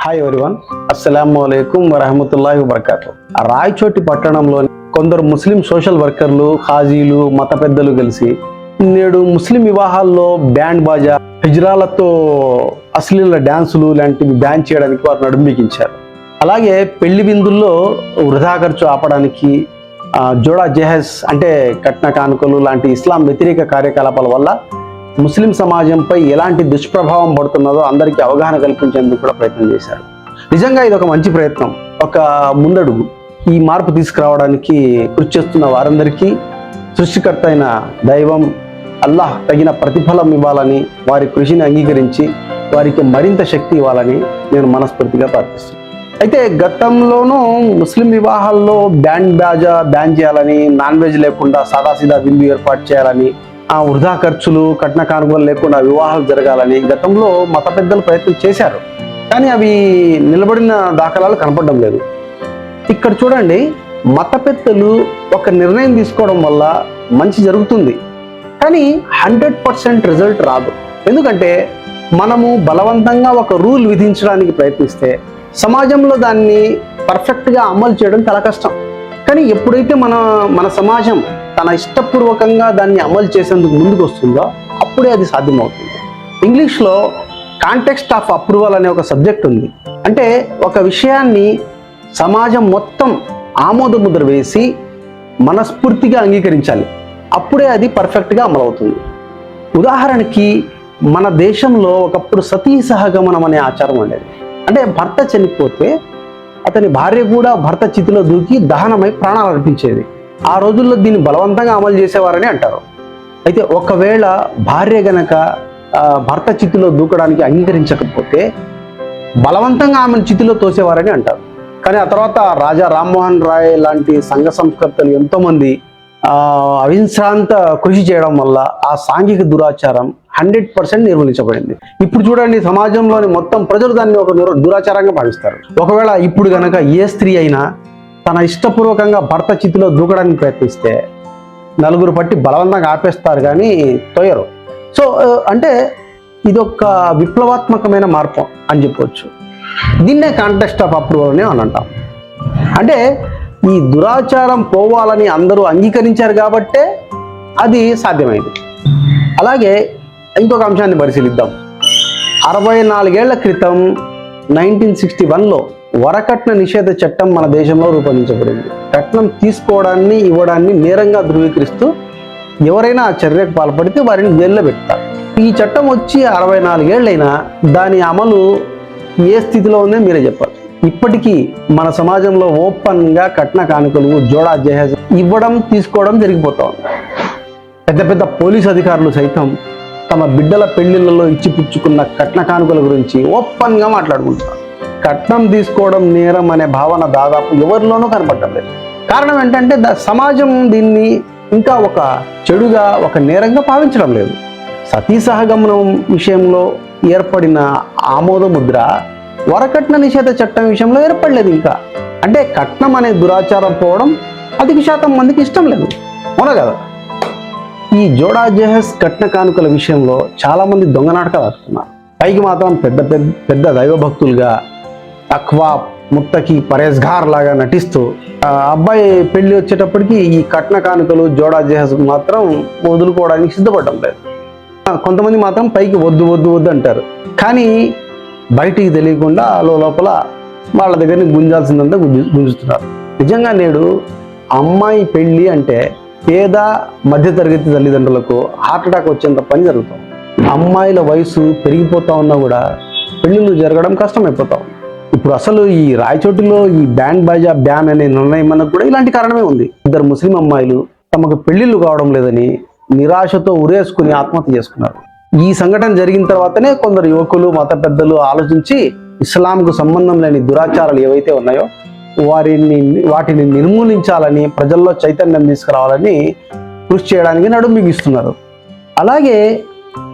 Hi everyone అస్సలం అయికం వరహమతుల్లాహి వబర్కాతు రాయచోటి పట్టణంలోని కొందరు ముస్లిం సోషల్ వర్కర్లు హాజీలు మత పెద్దలు కలిసి నేడు ముస్లిం వివాహాల్లో బ్యాండ్ బాజా హిజ్రాలతో అశ్లీల డ్యాన్సులు లాంటివి బ్యాన్ చేయడానికి వారు నడుంబికించారు అలాగే పెళ్ళి విందుల్లో వృధా ఖర్చు ఆపడానికి జోడా జెహెస్ అంటే కట్న కానుకలు లాంటి ఇస్లాం వ్యతిరేక కార్యకలాపాల వల్ల ముస్లిం సమాజంపై ఎలాంటి దుష్ప్రభావం పడుతున్నదో అందరికీ అవగాహన కల్పించేందుకు కూడా ప్రయత్నం చేశారు. నిజంగా ఇది ఒక మంచి ప్రయత్నం. ఒక ముందడుగు. ఈ మార్పు తీసుకురావడానికి కృషి చేస్తున్న వారందరికీ సృష్టికర్త అయిన దైవం అల్లాహ్ తగిన ప్రతిఫలం ఇవ్వాలని వారి కృషిని అంగీకరించి వారికి మరింత శక్తి ఇవ్వాలని నేను మనస్ఫూర్తిగా ప్రార్థిస్తున్నాను. అయితే గతంలోనూ ముస్లిం వివాహాల్లో బ్యాండ్ బాజా బ్యాన్ చేయాలని నాన్ వెజ్ లేకుండా సాదాసీదా విందు ఏర్పాటు చేయాలని ఆ వృధా ఖర్చులు కట్న కానుకలు లేకుండా వివాహాలు జరగాలని గతంలో మత పెద్దలు ప్రయత్నం చేశారు. కానీ అవి నిలబడిన దాఖలాలు కనపడడం లేదు. ఇక్కడ చూడండి మత పెద్దలు ఒక నిర్ణయం తీసుకోవడం వల్ల మంచి జరుగుతుంది. కానీ హండ్రెడ్ పర్సెంట్ రిజల్ట్ రాదు. ఎందుకంటే మనము బలవంతంగా ఒక రూల్ విధించడానికి ప్రయత్నిస్తే సమాజంలో దాన్ని పర్ఫెక్ట్గా అమలు చేయడం చాలా కష్టం. కానీ ఎప్పుడైతే మన మన సమాజం తన ఇష్టపూర్వకంగా దాన్ని అమలు చేసేందుకు ముందుకు వస్తుందో అప్పుడే అది సాధ్యమవుతుంది. ఇంగ్లీష్లో కాంటెక్స్ట్ ఆఫ్ అప్రూవల్ అనే ఒక సబ్జెక్ట్ ఉంది. అంటే ఒక విషయాన్ని సమాజం మొత్తం ఆమోదముద్ర వేసి మనస్ఫూర్తిగా అంగీకరించాలి. అప్పుడే అది పర్ఫెక్ట్గా అమలవుతుంది. ఉదాహరణకి మన దేశంలో ఒకప్పుడు సతీ సహగమనం అనే ఆచారం ఉండేది. అంటే భర్త చనిపోతే అతని భార్య కూడా భర్త చితిలో దూకి దహనమై ప్రాణాలు అర్పించేది. ఆ రోజుల్లో దీన్ని బలవంతంగా అమలు చేసేవారని అంటారు. అయితే ఒకవేళ భార్య గనక ఆ, భర్త చితిలో దూకడానికి అంగీకరించకపోతే బలవంతంగా ఆమెను చితిలో తోసేవారని అంటారు. కానీ ఆ తర్వాత రాజా రామ్మోహన్ రాయ్ లాంటి సంఘ సంస్కర్తలు ఎంతోమంది అవిశ్రాంత కృషి చేయడం వల్ల ఆ సాంఘిక దురాచారం హండ్రెడ్ పర్సెంట్ నిర్మూలించబడింది. ఇప్పుడు చూడండి సమాజంలోని మొత్తం ప్రజలు దాన్ని ఒక దురాచారంగా భావిస్తారు. ఒకవేళ ఇప్పుడు గనక ఏ స్త్రీ అయినా తన ఇష్టపూర్వకంగా భర్త చితిలో దూకడానికి ప్రయత్నిస్తే నలుగురు పట్టి బలవంతంగా ఆపేస్తారు కానీ తోయరు సో అంటే ఇదొక విప్లవాత్మకమైన మార్పు అని చెప్పవచ్చు దీన్నే కాంటెస్ట్ ఆఫ్ అప్రూవల్ అని అని అంటాం. అంటే ఈ దురాచారం పోవాలని అందరూ అంగీకరించారు కాబట్టే అది సాధ్యమైంది. అలాగే ఇంకొక అంశాన్ని పరిశీలిద్దాం. అరవై నాలుగేళ్ళ క్రితం నైన్టీన్ సిక్స్టీ వన్లో వరకట్న నిషేధ చట్టం మన దేశంలో రూపొందించబడింది. కట్నం తీసుకోవడాన్ని ఇవ్వడాన్ని నేరంగా ధృవీకరిస్తూ ఎవరైనా ఆ చర్యకు పాల్పడితే వారిని జైల్లో పెడతారు. ఈ చట్టం వచ్చి అరవై నాలుగేళ్ళైనా దాని అమలు ఏ స్థితిలో ఉందో మీరే చెప్పాలి. ఇప్పటికీ మన సమాజంలో ఓపెన్గా కట్న కానుకలు జోడా జహాజ్ ఇవ్వడం తీసుకోవడం జరిగిపోతా ఉంది. పెద్ద పెద్ద పోలీస్ అధికారులు సైతం తమ బిడ్డల పెళ్ళిళ్ళలో ఇచ్చిపుచ్చుకున్న కట్న కానుకల గురించి ఓపెన్గా మాట్లాడుకుంటారు కట్నం తీసుకోవడం నేరం అనే భావన దాదాపు ఎవరిలోనూ కనపడటం లేదు. కారణం ఏంటంటే ద- సమాజం దీన్ని ఇంకా ఒక చెడుగా ఒక నేరంగా భావించడం లేదు. సతీ సహగమనం విషయంలో ఏర్పడిన ఆమోదముద్ర వరకట్న నిషేధ చట్టం విషయంలో ఏర్పడలేదు ఇంకా. అంటే కట్నం అనే దురాచారం పోవడం అధిక శాతం మందికి ఇష్టం లేదు. అవునా కదా? ఈ జోడా జహస్ కట్న కానుకల విషయంలో చాలా మంది దొంగ నాటకాలు ఆడుతున్నారు. పైకి మాత్రం పెద్ద పెద్ద పెద్ద దైవభక్తులుగా అక్వా ముత్తకి పరేజ్గార్ లాగా నటిస్తూ ఆ అబ్బాయి పెళ్ళి వచ్చేటప్పటికి ఈ కట్న కానుకలు జోడా జహస్ మాత్రం వదులుకోవడానికి సిద్ధపడడం లేదు. కొంతమంది మాత్రం పైకి వద్దు వద్దు వద్దు అంటారు. కానీ బయటికి తెలియకుండా లోపల వాళ్ళ దగ్గర గుంజాల్సిందంతా గుంజు గుంజుతున్నారు. నిజంగా నేడు అమ్మాయి పెళ్ళి అంటే పేద మధ్యతరగతి తల్లిదండ్రులకు హార్ట్ అటాక్ వచ్చేంత పని జరుగుతుంది. అమ్మాయిల వయసు పెరిగిపోతా ఉన్నా కూడా పెళ్ళిళ్ళు జరగడం కష్టమైపోతా ఉంది. ఇప్పుడు అసలు ఈ రాయచోటిలో ఈ బ్యాండ్ బాజా బ్యాన్ అనే నిర్ణయం మనకు కూడా ఇలాంటి కారణమే ఉంది. ఇద్దరు ముస్లిం అమ్మాయిలు తమకు పెళ్ళిళ్ళు కావడం లేదని నిరాశతో ఉరేసుకుని ఆత్మహత్య చేసుకున్నారు. ఈ సంఘటన జరిగిన తర్వాతనే కొందరు యువకులు మత పెద్దలు ఆలోచించి ఇస్లాంకు సంబంధం లేని దురాచారాలు ఏవైతే ఉన్నాయో వారిని వాటిని నిర్మూలించాలని ప్రజల్లో చైతన్యం తీసుకురావాలని కృషి చేయడానికి నడుం బిగిస్తున్నారు. అలాగే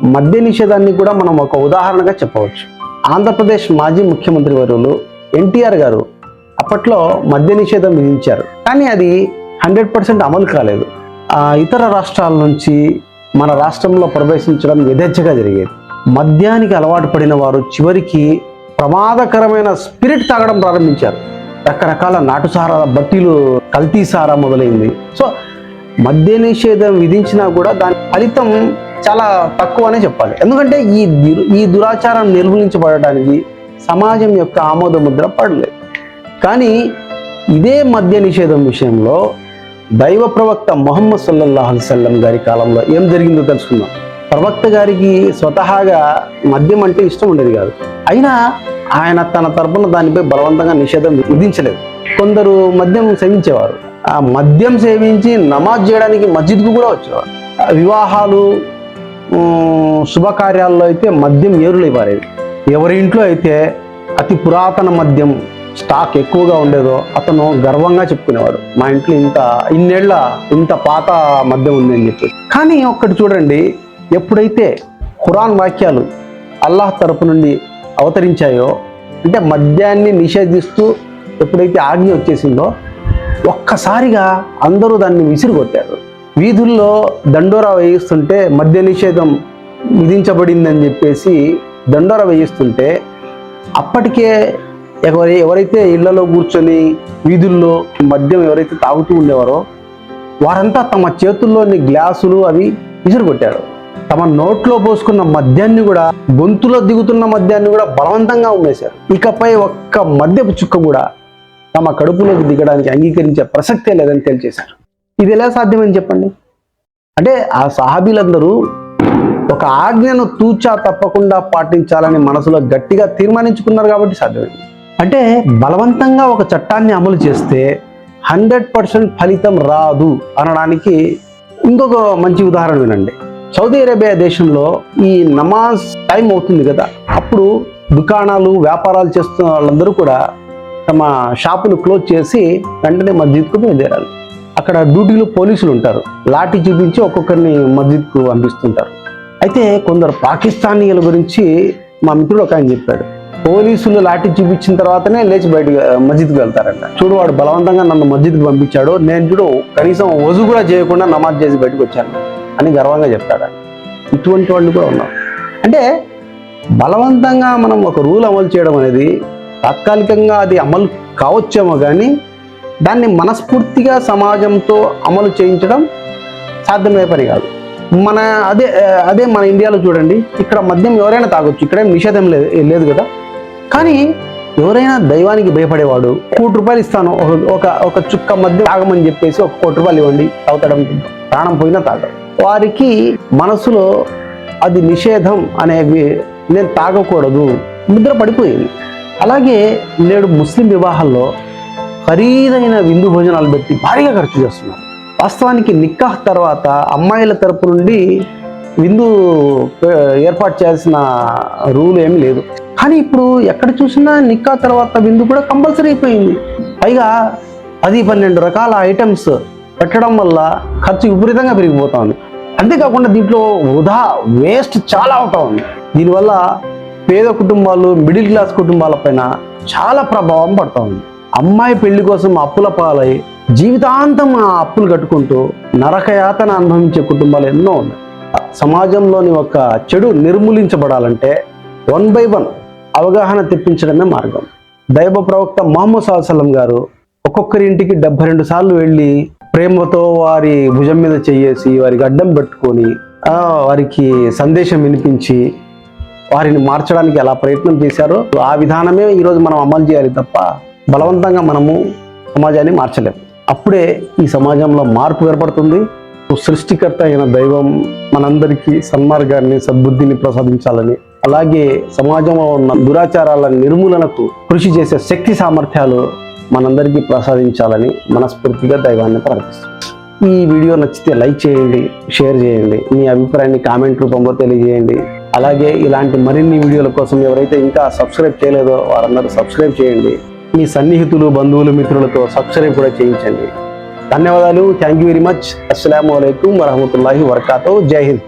మద్య నిషేధాన్ని కూడా మనం ఒక ఉదాహరణగా చెప్పవచ్చు. ఆంధ్రప్రదేశ్ మాజీ ముఖ్యమంత్రి వర్యులు ఎన్టీఆర్ గారు అప్పట్లో మద్య నిషేధం విధించారు. కానీ అది హండ్రెడ్ పర్సెంట్ అమలు కాలేదు. ఇతర రాష్ట్రాల నుంచి మన రాష్ట్రంలో ప్రవేశించడం యథేచ్ఛగా జరిగేది. మద్యానికి అలవాటు పడిన వారు చివరికి ప్రమాదకరమైన స్పిరిట్ తాగడం ప్రారంభించారు. రకరకాల నాటుసారా బట్టీలు కల్తీ సారా మొదలైంది. సో మద్య నిషేధం విధించినా కూడా దాని ఫలితం చాలా తక్కువ అనే చెప్పాలి. ఎందుకంటే ఈ ఈ దురాచారం నిర్మూలించబడటానికి సమాజం యొక్క ఆమోద ముద్ర పడలేదు. కానీ ఇదే మద్య నిషేధం విషయంలో దైవ ప్రవక్త మొహమ్మద్ సల్లల్లాహు అల్సల్లం గారి కాలంలో ఏం జరిగిందో తెలుసుకుందాం. ప్రవక్త గారికి స్వతహాగా మద్యం అంటే ఇష్టం ఉండేది కాదు. అయినా ఆయన తన తరపున దానిపై బలవంతంగా నిషేధం విధించలేదు. కొందరు మద్యం సేవించేవారు. ఆ మద్యం సేవించి నమాజ్ చేయడానికి మస్జిద్కు కూడా వచ్చేవారు. ఆ వివాహాలు శుభకార్యాల్లో అయితే మద్యం ఏరులై పారేది ఎవరి ఇంట్లో అయితే అతి పురాతన మద్యం స్టాక్ ఎక్కువగా ఉండేదో అతను గర్వంగా చెప్పుకునేవాడు. మా ఇంట్లో ఇంత ఇన్నేళ్ళ ఇంత పాత మద్యం ఉంది అని చెప్పి. కానీ ఒక్కటి చూడండి ఎప్పుడైతే ఖురాన్ వాక్యాలు అల్లాహ్ తరపు నుండి అవతరించాయో అంటే మద్యాన్ని నిషేధిస్తూ ఎప్పుడైతే ఆజ్ఞ వచ్చేసిందో ఒక్కసారిగా అందరూ దాన్ని విసిరిగొట్టారు. వీధుల్లో దండోరా వేయిస్తుంటే మద్య నిషేధం విధించబడిందని చెప్పేసి దండోరా వేయిస్తుంటే అప్పటికే ఎవరి ఎవరైతే ఇళ్ళలో కూర్చొని వీధుల్లో మద్యం ఎవరైతే తాగుతూ ఉండేవారో వారంతా తమ చేతుల్లోని గ్లాసులు అవి విసిరికొట్టారు తమ నోట్లో పోసుకున్న మద్యాన్ని కూడా గొంతులో దిగుతున్న మద్యాన్ని కూడా బలవంతంగా ఉమ్మేశారు. ఇకపై ఒక్క మద్యపు చుక్క కూడా తమ కడుపులోకి దిగడానికి అంగీకరించే ప్రసక్తే లేదని తెలియజేశారు. ఇది ఎలా సాధ్యమని చెప్పండి? అంటే ఆ సహాబీలందరూ ఒక ఆజ్ఞను తూచా తప్పకుండా పాటించాలని మనసులో గట్టిగా తీర్మానించుకున్నారు కాబట్టి సాధ్యమైంది అంటే బలవంతంగా ఒక చట్టాన్ని అమలు చేస్తే హండ్రెడ్ పర్సెంట్ ఫలితం రాదు అనడానికి ఇంకొక మంచి ఉదాహరణ వినండి. సౌదీ అరేబియా దేశంలో ఈ నమాజ్ టైం అవుతుంది కదా అప్పుడు దుకాణాలు వ్యాపారాలు చేస్తున్న వాళ్ళందరూ కూడా తమ షాపులు క్లోజ్ చేసి వెంటనే మస్జిద్కు బయలుదేరాలి. అక్కడ డ్యూటీలో పోలీసులు ఉంటారు. లాఠీ చూపించి ఒక్కొక్కరిని మస్జిద్కు పంపిస్తుంటారు. అయితే కొందరు పాకిస్తానీయుల గురించి మా మిత్రుడు ఒక ఆయన చెప్పాడు. పోలీసులు లాఠీ చూపించిన తర్వాతనే లేచి బయట మస్జిద్కి వెళ్తారంట. చూడు వాడు బలవంతంగా నన్ను మస్జిద్కి పంపించాడు. నేను చూడు కనీసం వజు కూడా చేయకుండా నమాజ్ చేసి బయటకు వచ్చాను అని గర్వంగా చెప్తాడు ఇటువంటి వాళ్ళు కూడా ఉన్నారు. అంటే బలవంతంగా మనం ఒక రూల్ అమలు చేయడం అనేది తాత్కాలికంగా అది అమలు కావచ్చేమో కానీ దాన్ని మనస్ఫూర్తిగా సమాజంతో అమలు చేయించడం సాధ్యమయ్యే పని కాదు. మన అదే అదే మన ఇండియాలో చూడండి ఇక్కడ మద్యం ఎవరైనా తాగొచ్చు ఇక్కడేం నిషేధం లేదు లేదు కదా. కానీ ఎవరైనా దైవానికి భయపడేవాడు కోటి రూపాయలు ఇస్తాను ఒక- ఒక చుక్క మద్యం తాగమని చెప్పేసి ఒక కోటి రూపాయలు ఇవ్వండి తాగుతాడం ప్రాణం పోయినా తాగడం. వారికి మనసులో అది నిషేధం అనేవి నేను తాగకూడదు ముద్ర పడిపోయింది. అలాగే నేడు ముస్లిం వివాహాల్లో ఖరీదైన విందు భోజనాలు పెట్టి భారీగా ఖర్చు చేస్తున్నారు. వాస్తవానికి నిక్కాహ్ తర్వాత అమ్మాయిల తరపు నుండి విందు ఏర్పాటు చేయాల్సిన రూల్ ఏమీ లేదు. కానీ ఇప్పుడు ఎక్కడ చూసినా నిక్కా తర్వాత విందు కూడా కంపల్సరీ అయిపోయింది. పైగా పది పన్నెండు రకాల ఐటమ్స్ పెట్టడం వల్ల ఖర్చు విపరీతంగా పెరిగిపోతా ఉంది. అంతేకాకుండా దీంట్లో వృధా వేస్ట్ చాలా అవుతా ఉంది. దీనివల్ల పేద కుటుంబాలు మిడిల్ క్లాస్ కుటుంబాలపైన చాలా ప్రభావం పడుతూ ఉంది. అమ్మాయి పెళ్ళి కోసం అప్పుల పాలై జీవితాంతం ఆ అప్పులు కట్టుకుంటూ నరకయాతన అనుభవించే కుటుంబాలు ఎన్నో ఉన్నాయి. సమాజంలోని ఒక చెడు నిర్మూలించబడాలంటే వన్ బై వన్ అవగాహన తెప్పించడమే మార్గం. దైవ ప్రవక్త మహమ్మద్ సాల్సలం గారు ఒక్కొక్కరి ఇంటికి డెబ్బై రెండు సార్లు వెళ్ళి ప్రేమతో వారి భుజం మీద చెయ్యేసి వారికి అడ్డం పెట్టుకొని వారికి సందేశం వినిపించి వారిని మార్చడానికి ఎలా ప్రయత్నం చేశారో ఆ విధానమే ఈరోజు మనం అమలు చేయాలి తప్ప బలవంతంగా మనము సమాజాన్ని మార్చలేము అప్పుడే ఈ సమాజంలో మార్పు ఏర్పడుతుంది. సృష్టికర్త అయిన దైవం మనందరికీ సన్మార్గాన్ని సద్బుద్ధిని ప్రసాదించాలని అలాగే సమాజంలో ఉన్న దురాచారాల నిర్మూలనకు కృషి చేసే శక్తి సామర్థ్యాలు మనందరికీ ప్రసాదించాలని మనస్ఫూర్తిగా దైవాన్ని ప్రార్థిస్తాం ఈ వీడియో నచ్చితే లైక్ చేయండి షేర్ చేయండి మీ అభిప్రాయాన్ని కామెంట్ రూపంలో తెలియజేయండి. అలాగే ఇలాంటి మరిన్ని వీడియోల కోసం ఎవరైతే ఇంకా సబ్స్క్రైబ్ చేయలేదో వారందరూ సబ్స్క్రైబ్ చేయండి. మీ సన్నిహితులు బంధువులు మిత్రులతో సబ్స్క్రైబ్ కూడా చేయించండి. ధన్యవాదాలు. థ్యాంక్ యూ వెరీ మచ్ అస్సలం అయికం వరహమూల వరకాతో జై హింద్